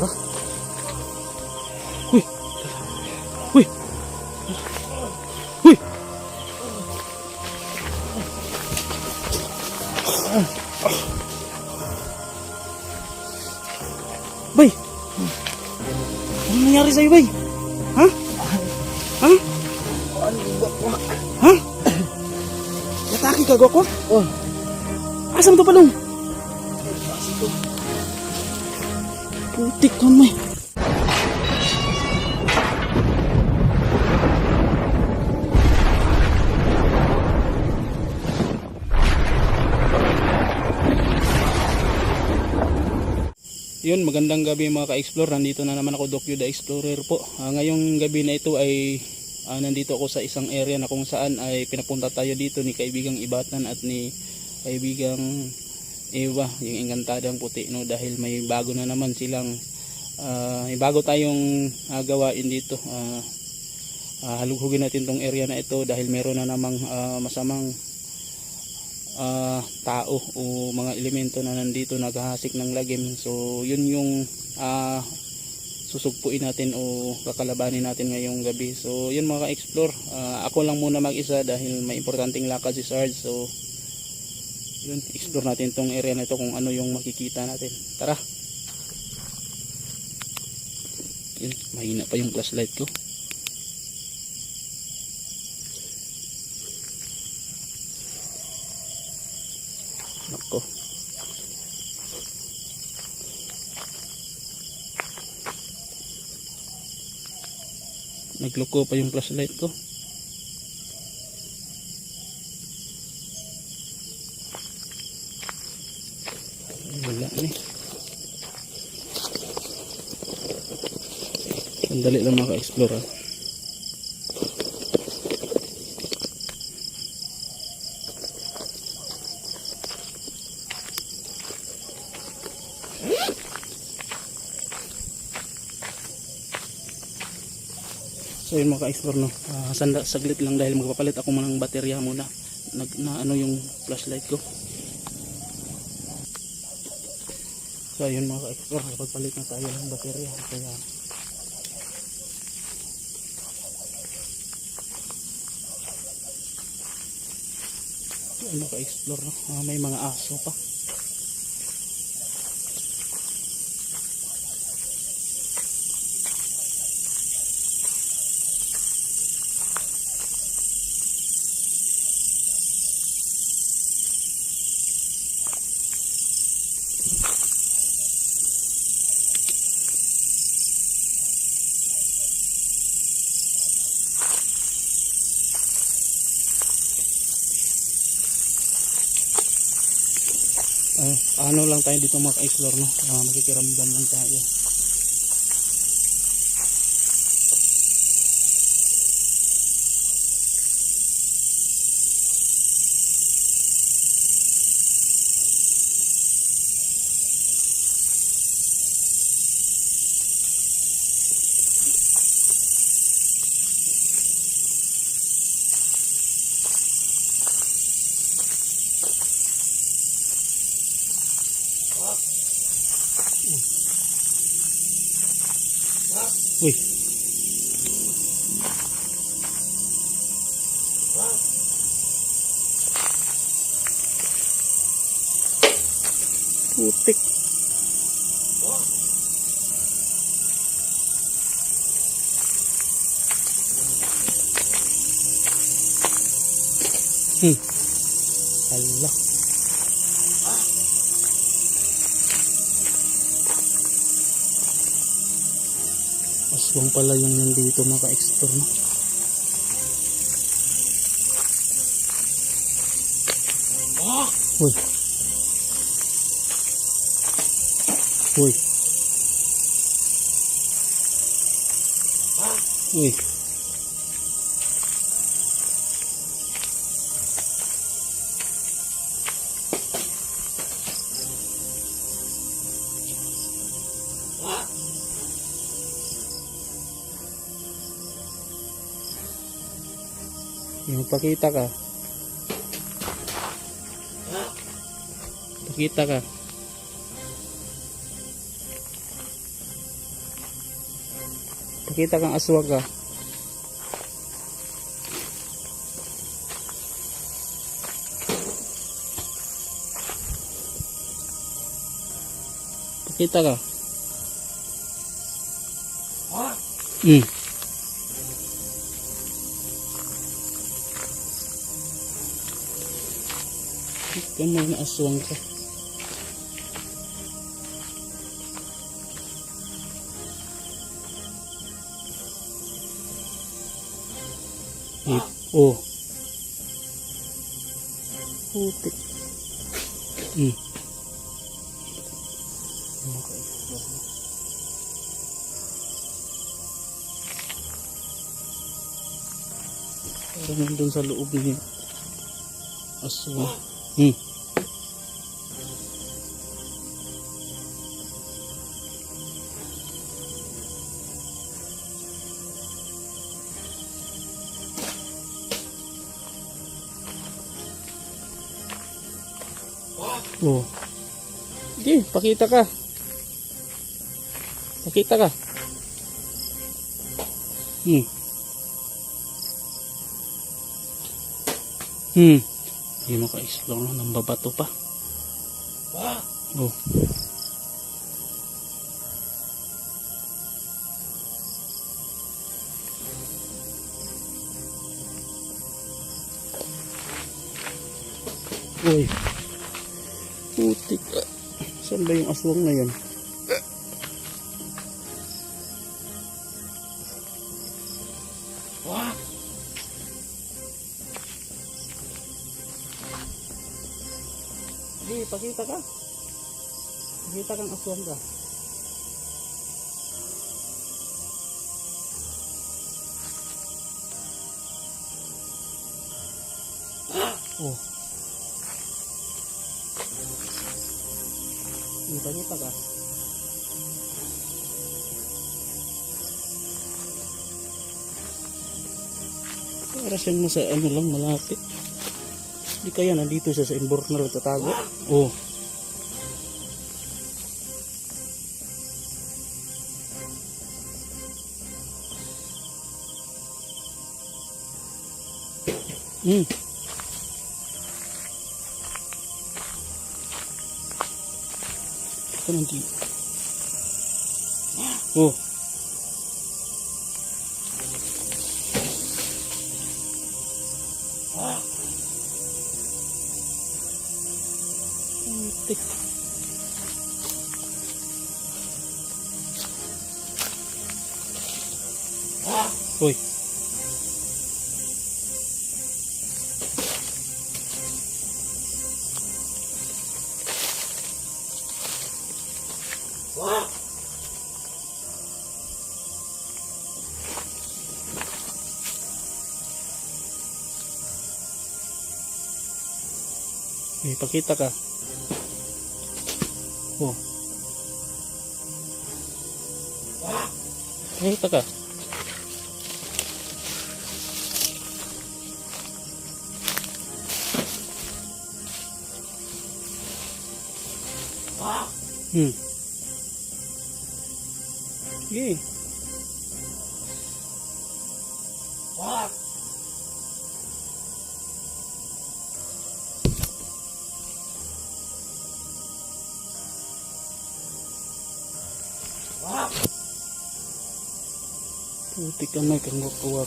Tara. Uy! Uy! Uy! Bay! Ano nangyari sa'yo, Bay? Ha? Ha? Ha? Yataki ka, Goko? Oh, Asa mo to palong? Mo eh. Yun, magandang gabi mga ka-explore. Nandito na naman ako, Dokyo the Explorer po. Ah, ngayong gabi na ito ay ah, nandito ako sa isang area na kung saan ay pinapunta tayo dito ni kaibigang Ibatan at ni kaibigang Ewa, yung engantadang puti no dahil may bago na naman silang may bago tayong ah, gawain dito. Ah, ah, halughugin natin tong area na ito dahil meron na namang ah, masamang ah, tao o mga elemento na nandito naghahasik ng lagim. So yun yung ah, susugpuin natin o kakalabanin natin ngayong gabi. So yun mga ka-explore, ah, ako lang muna mag-isa dahil may importanteng lakad si Sarge. So yun, explore natin tong area na ito kung ano yung makikita natin. Tara! Yun, mahina pa yung flashlight ko. Nako. Nagloko pa yung flashlight ko. Wala ni. Sandali lang maka-explore ah. So yun mga ka-explore no. Ah, sanda, saglit lang dahil magpapalit ako muna ng baterya muna. Nag, na ano yung flashlight ko. So ayun mga ka-explore, pagpalit na tayo ng baterya. Kaya ka-explore no? Ah, may mga aso pa. Ah, ano lang tayo dito mga ka-explore no? Ah, makikiramdam lang tayo. Uy. Putik. Hmm. Allah. Aswang pala yung nandito mga ka-explore no? Uy. Uy. Uy. Yung pakita ka. Pakita ka. Pakita kang aswang ka. Pakita ka. Hmm. Kamay na aswang ka. Hip. Oh. Putik. Hmm. Parang nandun sa loob niya. Aswang. Hmm. Oh. Sige, pakita ka. Pakita ka. Hmm. Hmm. Hindi maka-explore na. Nambabato pa. Oh. Uy. Putik. ah. Saan ba yung aswang na yan? Kang aswang ka. Oh. Di, pakita ka. Para siyang nasa ano lang malapit. Di kaya nandito siya sa Imbornal tatago. Oh. Hmm. Ito nandito. Oh. Pakita ka. Oh. Pakita ka. Hmm. Sige. Puti ka may kang kuha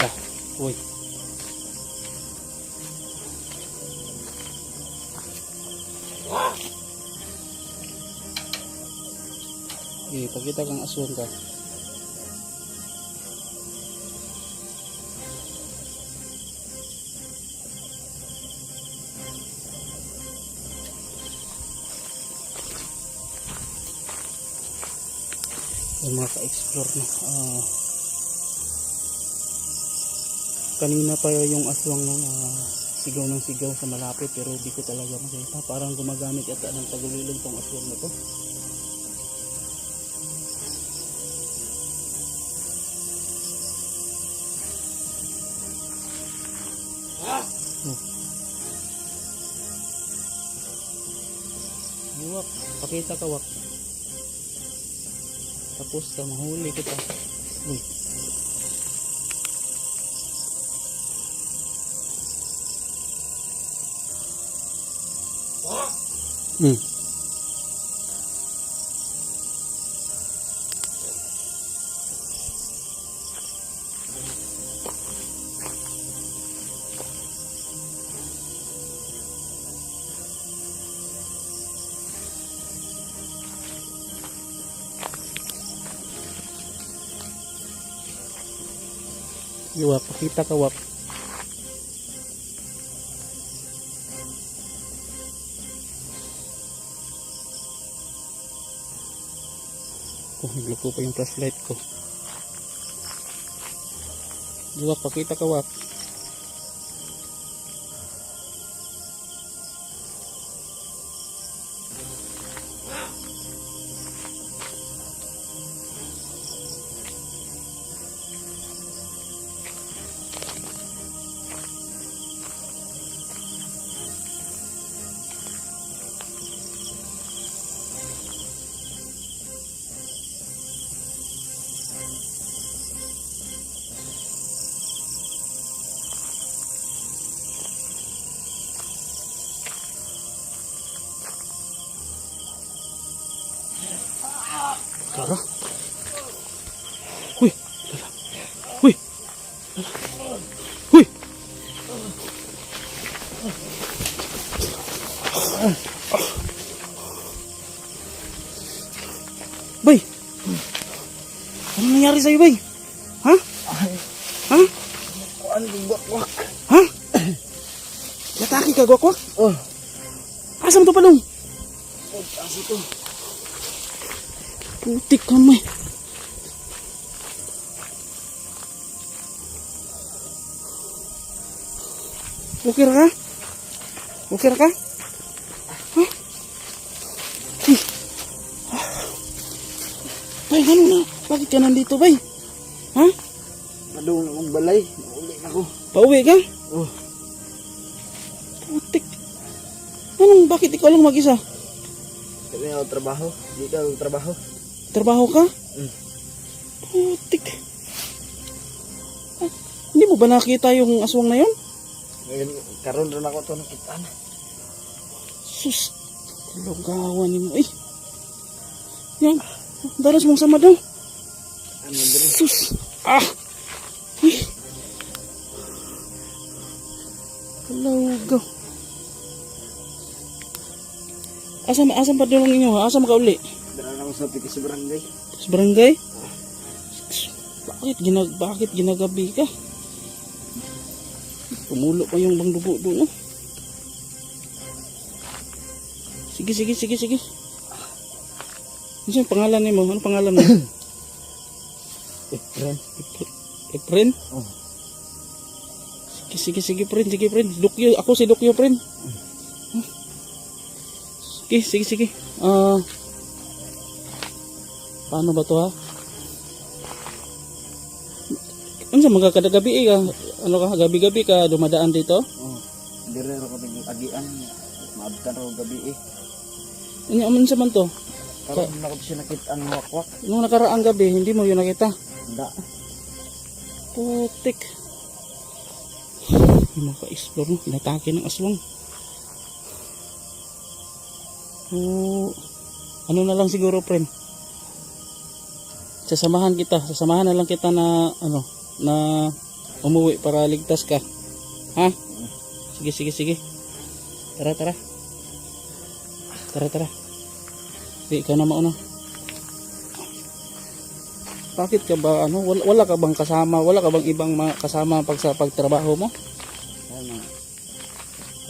isda. Uy. Eh, okay, pakita kang aswang ka. Yung mga ka-explore na. Uh, kanina pa yung aswang nung ah, sigaw ng sigaw sa malapit pero di ko talaga makita parang gumagamit yata ng tagulilong tong aswang na to Oh. Wak, pakita ka wak. Tapos ka mahuli kita. Uy. Hmm. Iwak, pakita ka wak. Oh, nagluko pa yung flashlight ko. Iwak, pakita ka wak. Ano nangyari sa'yo, Bay? Ha? Ha? Ano bakwak? Ha? Nataki ka, gwakwak? Oh, Asam to palong? pagkas ito. Putik ka mo eh. Okay ra ka? Ra ka? Bay, ano na? Bakit ka nandito, bay? Ha? Madung akong balay. Nauli na ko. Pauwi ka? Oh, Putik. Anong, bakit ikaw lang mag-isa? kami ako trabaho. Di ka ako trabaho. Trabaho ka? Mm. Putik. Ah, hindi mo ba nakita yung aswang na yun? Ngayon, karon rin ako ito nakita na. Sus, lugawan mo. Eh, yan. Dalas mong sama daw. Ano? Sus. Ah. Uy. Lugaw. Asam, asam pa doon inyo ha? Asam ka uli? Dara na ako sa piti sa barangay. Sa barangay? Bakit, ginag, bakit ginagabi ka? Tumulo pa yung bang dugo doon, no? Sige, sige, sige, sige. Ano pangalan mo? Ano pangalan mo? Friend. Efren? Oh. Sige, sige, sige, friend. Sige, friend. Dukyo. Ako si Dukyo, friend. Huh? Sige, sige, sige. Ah... paano ba to ha? Ano sa mga kadagabi eh, ka? Ano ka, gabi-gabi ka dumadaan dito? Oh, diri ako kapag agian. Maabtan ako gabi eh. Ano aman sa man to? Karon na ako siya nakita ang wakwak. Nung nakaraang gabi, hindi mo yun nakita. Handa. Putik. Yung mga ka-explore, no? Inatake ng aswang. Oh, ano na lang siguro, friend? Sasamahan kita. Sasamahan na lang kita na, ano, na umuwi para ligtas ka. Ha? Sige, sige, sige. Tara, tara. Tara, tara di ka na mauna bakit ka ba ano wala, wala ka bang kasama wala ka bang ibang mga kasama pag sa pagtrabaho mo ano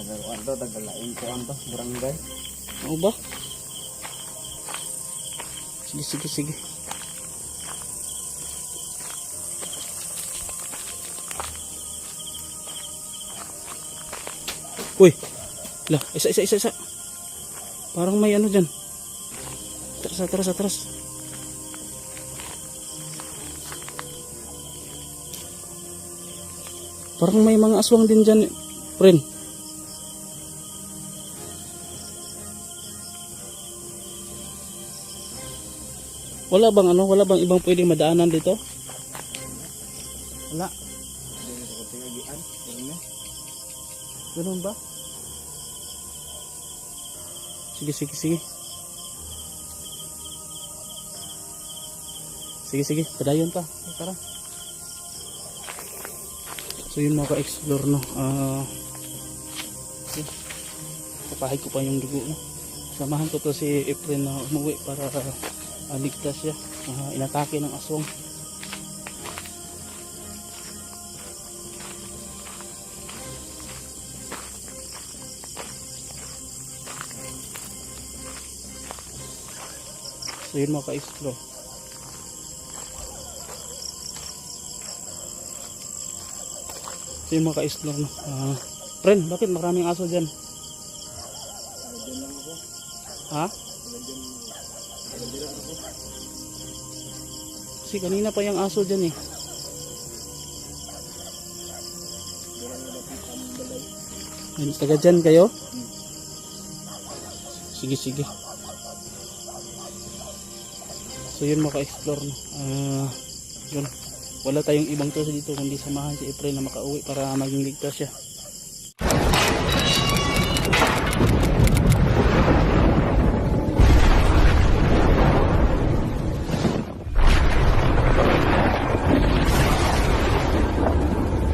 tagal ardo tagalain ko ang barangay ano ba sige sige sige Uy. La, isa isa isa isa. Parang may ano diyan. Atras, atras, atras. Parang may mga aswang din dyan, friend. Wala bang ano, wala bang ibang pwedeng madaanan dito? Wala. Ganun ba? Sige, sige, sige. Sige, sige. Padayon pa. Tara. So yun mga ka-explore no. Ah. okay. Papahid ko pa yung dugo no. Samahan ko to si Efren na umuwi para uh, ligtas siya. Ah, inatake ng aswang. So yun mga ka-explore. So yun mga ka-explore no. Ah, friend, bakit maraming aso dyan? Ha? Kasi kanina pa yung aso dyan eh. Ayun, taga dyan kayo? Sige, sige. So yun mga ka-explore no. Ah, yun. Wala tayong ibang to dito kundi samahan si April na makauwi para maging ligtas siya.